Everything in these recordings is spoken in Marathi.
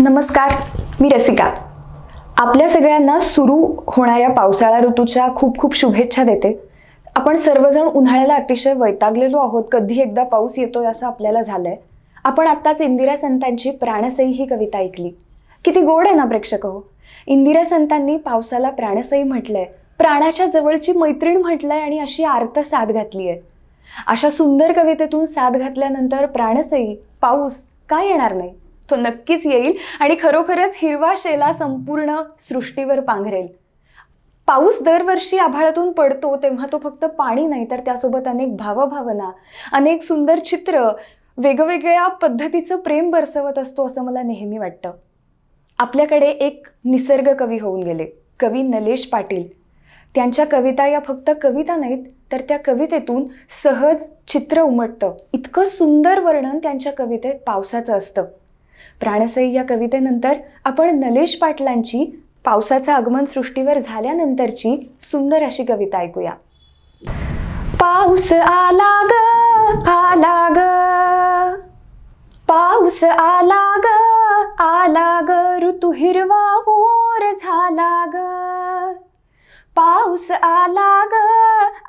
नमस्कार मी रसिका. आपल्या सगळ्यांना सुरू होणाऱ्या पावसाळा ऋतूच्या खूप खूप शुभेच्छा देते. आपण सर्वजण उन्हाळ्याला अतिशय वैतागलेलो आहोत. कधी एकदा पाऊस येतोय असं आपल्याला झालंय. आपण आत्ताच इंदिरा संतांची प्राणसई ही कविता ऐकली. किती गोड आहे ना प्रेक्षक हो? इंदिरा संतांनी पावसाला प्राणसई म्हटलंय. प्राणाच्या जवळची मैत्रीण म्हटलंय आणि अशी आर्त साथ घातली आहे. अशा सुंदर कवितेतून साथ घातल्यानंतर प्राणसई पाऊस का येणार नाही? तो नक्कीच येईल. आणि खरोखरच हिरवा शेला संपूर्ण सृष्टीवर पांघरेल. पाऊस दरवर्षी आभाळातून पडतो तेव्हा तो फक्त पाणी नाही तर त्यासोबत अनेक भावभावना अनेक सुंदर चित्र वेगवेगळ्या पद्धतीचं प्रेम बरसवत असतो असं मला नेहमी वाटतं. आपल्याकडे एक निसर्ग कवी होऊन गेले कवी नलेश पाटील. त्यांच्या कविता या फक्त कविता नाहीत तर त्या कवितेतून सहज चित्र उमटतं. इतकं सुंदर वर्णन त्यांच्या कवितेत पावसाचं असतं. प्राणसई या कवितेनंतर आपण नलेश पाटलांची पावसाचं आगमन सृष्टीवर झाल्यानंतरची सुंदर अशी कविता ऐकूया. पाऊस आला ग आला ग. पाऊस आला ग आला ग. ऋतू हिरवा मोर झाला ग. पाऊस आला ग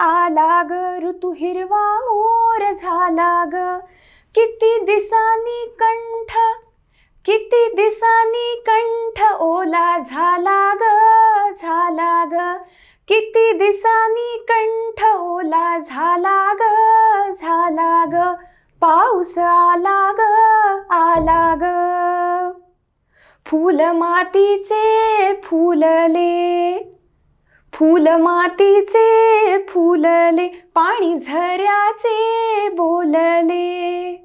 आला ग. ऋतू हिरवा मोर झाला ग. किती दिसानी कंठ किती दिसानी कंठ ओला झाला ग झाला ग. किती दिसानी कंठ ओला झाला ग झाला ग. पाऊस आला ग आला ग. फूल मातीचे फुलले फूल मातीचे फुलले पाणी झऱ्याचे बोलले.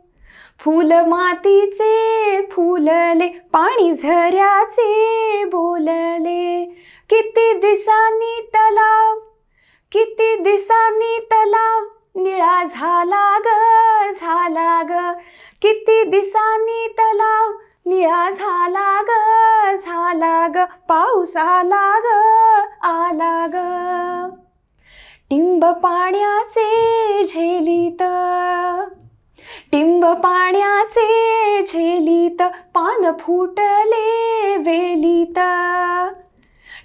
फुल मातीचे फुलले पाणी झऱ्याचे बोलले. किती दिसांनी तलाव किती दिसांनी तलाव निळा झाला ग झाला ग. किती दिसांनी तलाव निळा झाला ग झाला ग. पाऊस आला ग आला ग. टिंब पाण्याचे झेलीत. टिंब पाण्याचे झेलीत पान फुटले वेलीत.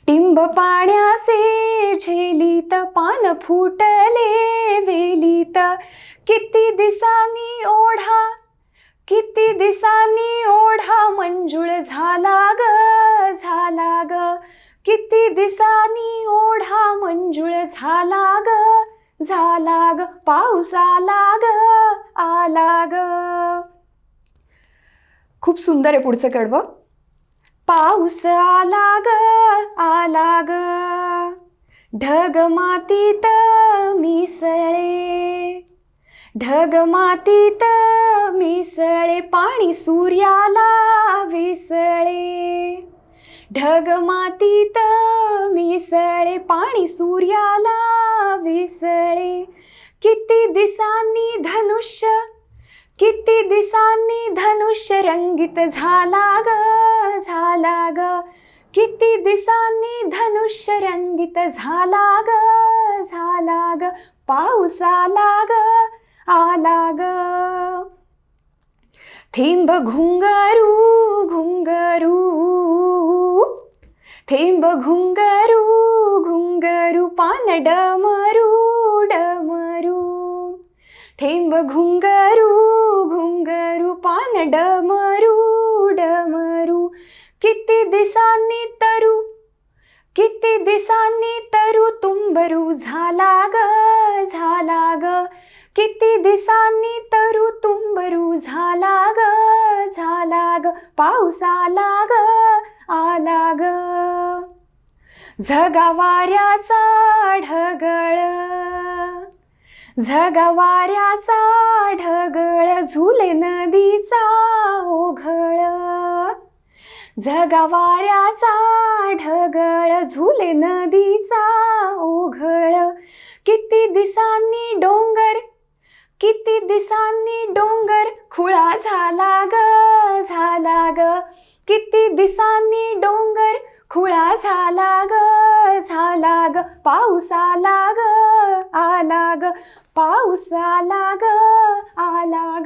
टिंब पाण्याचे झेलीत पान फुटले वेलीत. किती दिसांनी ओढा किती दिसांनी ओढा मंजूळ झाला ग झाला ग किती दिसांनी ओढा मंजूळ झाला ग झाला ग पाऊस आला ग आला ग खूप सुंदर आहे पुढचं कडवं पाऊस आला ग आला ग ढग मातीत मिसळे. ढग मातीत मिसळे पाणी सूर्याला विसळे. ढग मातीत मिसळे पाणी सूर्याला विसळे. किती दिसांनी धनुष्य किती दिसांनी धनुष्य रंगीत झाला ग झाला ग किती दिसांनी धनुष्य रंगीत झाला ग झाला ग पाऊस आला ग आला ग थेंब घुंगरू घुंगरू. थेंब घुंगरू घुंगरू पान डमरू डमरू थेंब घुंगरू घुंगरू पान डमरू डमरू किती दिसांनी तरू किती दिसांनी तरू तुंबरू झाला ग झाला ग किती दिसांनी तरू तुंबरू झाला ग झाला ग पाऊस आला ग आला ग झगवाऱ्याचा ढगळ. झगवाऱ्याचा ढगळ झुले नदीचा ओघळ. झगवाऱ्याचा ढगळ झुले नदीचा ओघळ. किती दिसांनी डोंगर किती दिसांनी डोंगर खुळा झाला ग झाला ग. किती दिसांनी डोंगर खुळा झाला ग झाला ग. पाऊस आला ग आला ग. पाऊस आला ग आला